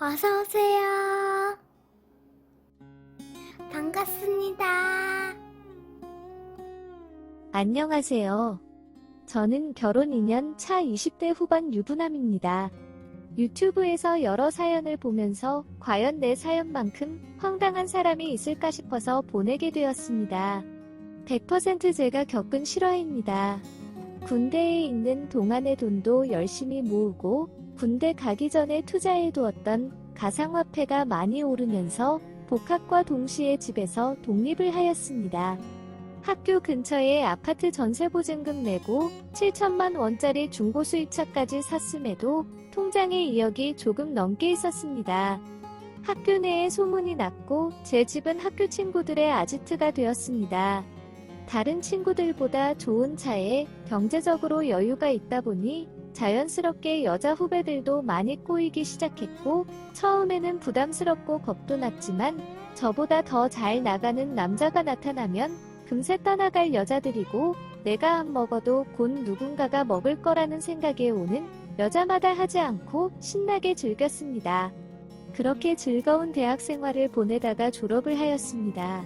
어서 오세요. 반갑습니다. 안녕하세요. 저는 결혼 2년 차 20대 후반 유부남입니다. 유튜브에서 여러 사연을 보면서 과연 내 사연만큼 황당한 사람이 있을까 싶어서 보내게 되었습니다. 100% 제가 겪은 실화입니다. 군대에 있는 동안의 돈도 열심히 모으고 군대 가기 전에 투자해 두었던 가상화폐가 많이 오르면서 복학과 동시에 집에서 독립을 하였습니다. 학교 근처에 아파트 전세 보증금 내고 7천만 원짜리 중고 수입차까지 샀음에도 통장에 2억이 조금 넘게 있었습니다. 학교 내에 소문이 났고 제 집은 학교 친구들의 아지트가 되었습니다. 다른 친구들보다 좋은 차에 경제적으로 여유가 있다 보니 자연스럽게 여자 후배들도 많이 꼬이기 시작했고 처음에는 부담스럽고 겁도 났지만 저보다 더 잘 나가는 남자가 나타나면 금세 떠나갈 여자들이고 내가 안 먹어도 곧 누군가가 먹을 거라는 생각에 오는 여자마다 하지 않고 신나게 즐겼습니다. 그렇게 즐거운 대학 생활을 보내다가 졸업을 하였습니다.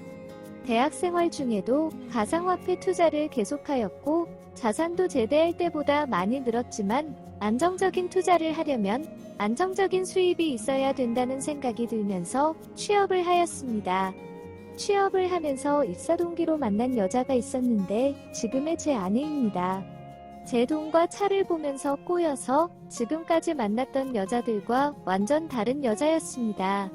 대학 생활 중에도 가상화폐 투자를 계속하였고 자산도 제대할 때보다 많이 늘었지만 안정적인 투자를 하려면 안정적인 수입이 있어야 된다는 생각이 들면서 취업을 하였습니다. 취업을 하면서 입사 동기로 만난 여자가 있었는데 지금의 제 아내입니다. 제 돈과 차를 보면서 꼬여서 지금까지 만났던 여자들과 완전 다른 여자였습니다.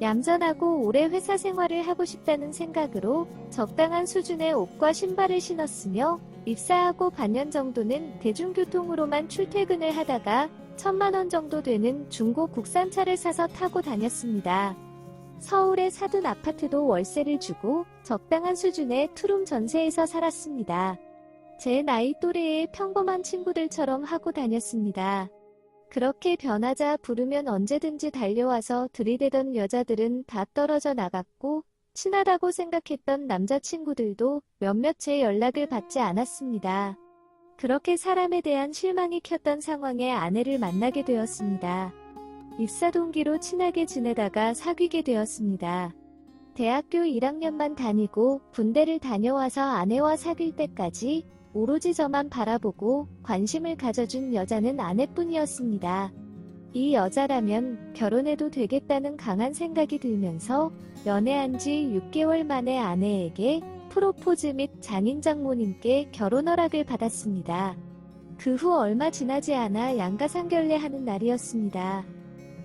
얌전하고 오래 회사 생활을 하고 싶다는 생각으로 적당한 수준의 옷과 신발을 신었으며 입사하고 반년 정도는 대중교통으로만 출퇴근을 하다가 천만 원 정도 되는 중고 국산차를 사서 타고 다녔습니다. 서울에 사둔 아파트도 월세를 주고 적당한 수준의 투룸 전세에서 살았습니다. 제 나이 또래의 평범한 친구들처럼 하고 다녔습니다. 그렇게 변하자 부르면 언제든지 달려와서 들이대던 여자들은 다 떨어져 나갔고 친하다고 생각했던 남자친구들도 몇몇 제 연락을 받지 않았습니다. 그렇게 사람에 대한 실망이 켰던 상황에 아내를 만나게 되었습니다. 입사 동기로 친하게 지내다가 사귀게 되었습니다. 대학교 1학년만 다니고 군대를 다녀와서 아내와 사귈 때까지 오로지 저만 바라보고 관심을 가져준 여자는 아내뿐이었습니다. 이 여자라면 결혼해도 되겠다는 강한 생각이 들면서 연애한 지 6개월 만에 아내에게 프로포즈 및 장인 장모님께 결혼 허락을 받았습니다. 그 후 얼마 지나지 않아 양가상결례 하는 날이었습니다.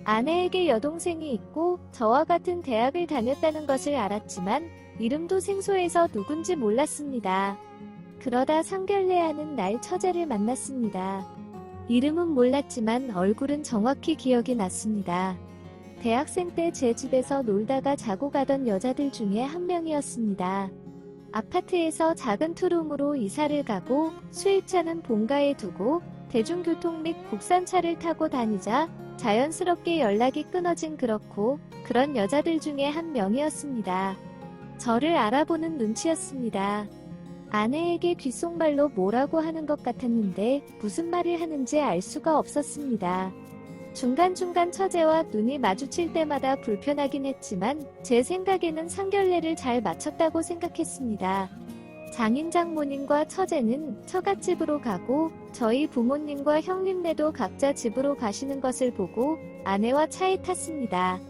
아내에게 여동생이 있고 저와 같은 대학을 다녔다는 것을 알았지만 이름도 생소해서 누군지 몰랐습니다. 그러다 상결례하는 날 처제를 만났습니다. 이름은 몰랐지만 얼굴은 정확히 기억이 났습니다. 대학생 때 제 집에서 놀다가 자고 가던 여자들 중에 한 명이었습니다. 아파트에서 작은 투룸으로 이사를 가고 수입차는 본가에 두고 대중교통 및 국산차를 타고 다니자 자연스럽게 연락이 끊어진 그렇고 그런 여자들 중에 한 명이었습니다. 저를 알아보는 눈치였습니다. 아내에게 귓속말로 뭐라고 하는 것 같았는데 무슨 말을 하는지 알 수가 없었습니다. 중간중간 처제와 눈이 마주칠 때마다 불편하긴 했지만 제 생각에는 상결례를 잘 마쳤다고 생각했습니다. 장인 장모님과 처제는 처갓집으로 가고 저희 부모님과 형님네도 각자 집으로 가시는 것을 보고 아내와 차에 탔습니다.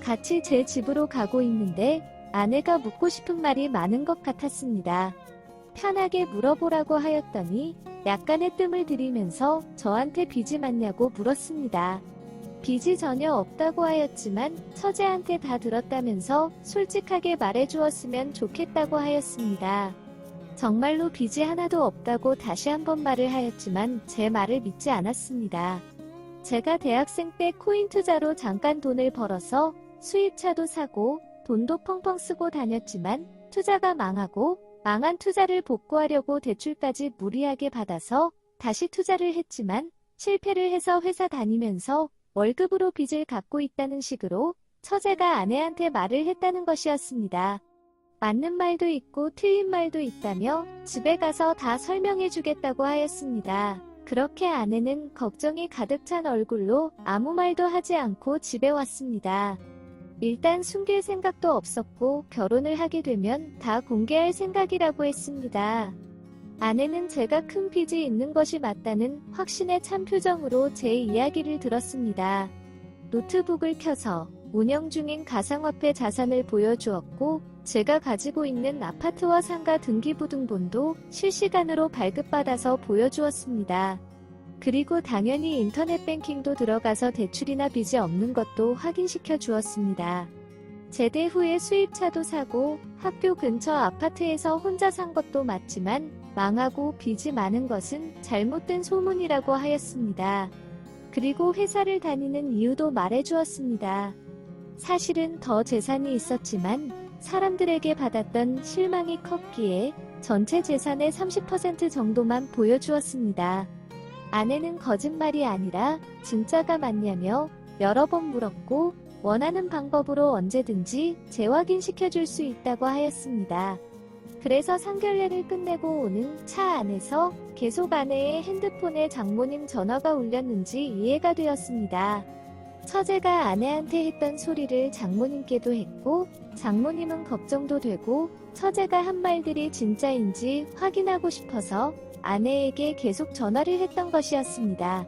같이 제 집으로 가고 있는데 아내가 묻고 싶은 말이 많은 것 같았습니다. 편하게 물어보라고 하였더니 약간의 뜸을 들이면서 저한테 빚이 많냐고 물었습니다. 빚이 전혀 없다고 하였지만 처제한테 다 들었다면서 솔직하게 말해주었으면 좋겠다고 하였습니다. 정말로 빚이 하나도 없다고 다시 한번 말을 하였지만 제 말을 믿지 않았습니다. 제가 대학생 때 코인 투자로 잠깐 돈을 벌어서 수입차도 사고 돈도 펑펑 쓰고 다녔지만 투자가 망하고 망한 투자를 복구하려고 대출까지 무리하게 받아서 다시 투자를 했지만 실패를 해서 회사 다니면서 월급으로 빚을 갚고 있다는 식으로 처제가 아내한테 말을 했다는 것이었습니다. 맞는 말도 있고 틀린 말도 있다며 집에 가서 다 설명해 주겠다고 하였습니다. 그렇게 아내는 걱정이 가득 찬 얼굴로 아무 말도 하지 않고 집에 왔습니다. 일단 숨길 생각도 없었고 결혼을 하게 되면 다 공개할 생각이라고 했습니다. 아내는 제가 큰 빚이 있는 것이 맞다는 확신에 찬 표정으로 제 이야기를 들었습니다. 노트북을 켜서 운영 중인 가상화폐 자산을 보여주었고 제가 가지고 있는 아파트와 상가 등기부등본도 실시간으로 발급받아서 보여주었습니다. 그리고 당연히 인터넷 뱅킹도 들어가서 대출이나 빚이 없는 것도 확인시켜 주었습니다. 제대 후에 수입차도 사고 학교 근처 아파트에서 혼자 산 것도 맞지만 망하고 빚이 많은 것은 잘못된 소문이라고 하였습니다. 그리고 회사를 다니는 이유도 말해 주었습니다. 사실은 더 재산이 있었지만 사람들에게 받았던 실망이 컸기에 전체 재산의 30% 정도만 보여주었습니다. 아내는 거짓말이 아니라 진짜가 맞냐며 여러 번 물었고 원하는 방법으로 언제든지 재확인시켜줄 수 있다고 하였습니다. 그래서 상견례를 끝내고 오는 차 안에서 계속 아내의 핸드폰에 장모님 전화가 울렸는지 이해가 되었습니다. 처제가 아내한테 했던 소리를 장모님께도 했고 장모님은 걱정도 되고 처제가 한 말들이 진짜인지 확인하고 싶어서 아내에게 계속 전화를 했던 것이었습니다.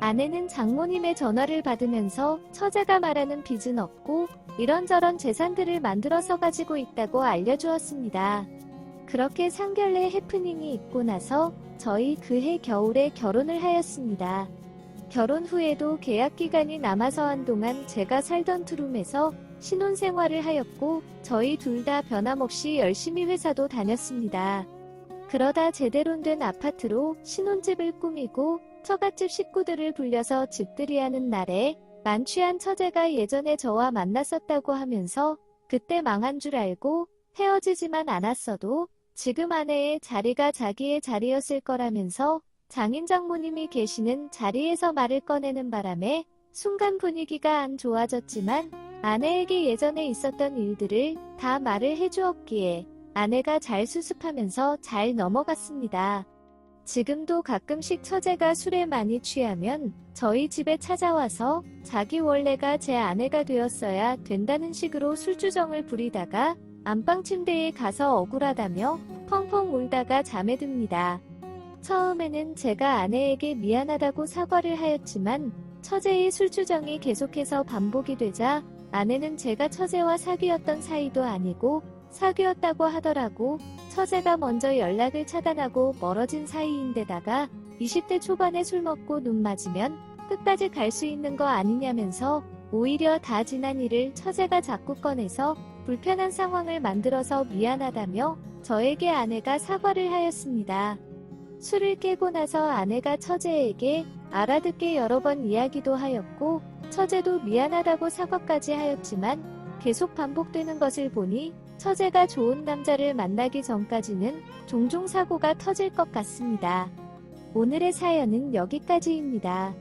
아내는 장모님의 전화를 받으면서 처제가 말하는 빚은 없고 이런저런 재산들을 만들어서 가지고 있다고 알려주었습니다. 그렇게 상견례 해프닝이 있고 나서 저희 그해 겨울에 결혼을 하였습니다. 결혼 후에도 계약 기간이 남아서 한동안 제가 살던 투룸에서 신혼 생활을 하였고 저희 둘 다 변함없이 열심히 회사도 다녔습니다. 그러다 제대로 된 아파트로 신혼집을 꾸미고 처갓집 식구들을 불려서 집들이 하는 날에 만취한 처제가 예전에 저와 만났었다고 하면서 그때 망한 줄 알고 헤어지지만 않았어도 지금 아내의 자리가 자기의 자리였을 거라면서 장인 장모님이 계시는 자리에서 말을 꺼내는 바람에 순간 분위기가 안 좋아졌지만 아내에게 예전에 있었던 일들을 다 말을 해주었기에 아내가 잘 수습하면서 잘 넘어갔습니다. 지금도 가끔씩 처제가 술에 많이 취하면 저희 집에 찾아와서 자기 원래가 제 아내가 되었어야 된다는 식으로 술주정을 부리다가 안방 침대에 가서 억울하다며 펑펑 울다가 잠에 듭니다. 처음에는 제가 아내에게 미안하다고 사과를 하였지만 처제의 술주정이 계속해서 반복이 되자 아내는 제가 처제와 사귀었던 사이도 아니고 사귀었다고 하더라고 처제가 먼저 연락을 차단하고 멀어진 사이인데다가 20대 초반에 술 먹고 눈 맞으면 끝까지 갈 수 있는 거 아니냐면서 오히려 다 지난 일을 처제가 자꾸 꺼내서 불편한 상황을 만들어서 미안하다며 저에게 아내가 사과를 하였습니다. 술을 깨고 나서 아내가 처제에게 알아듣게 여러 번 이야기도 하였고 처제도 미안하다고 사과까지 하였지만 계속 반복되는 것을 보니 처제가 좋은 남자를 만나기 전까지는 종종 사고가 터질 것 같습니다. 오늘의 사연은 여기까지입니다.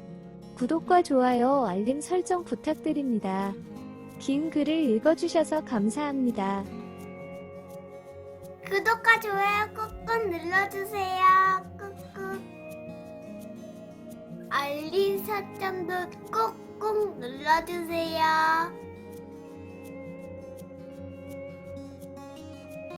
구독과 좋아요, 알림 설정 부탁드립니다. 긴 글을 읽어주셔서 감사합니다. 구독과 좋아요 꾹꾹 눌러주세요. 꾹꾹. 알림 설정도 꾹꾹 눌러주세요.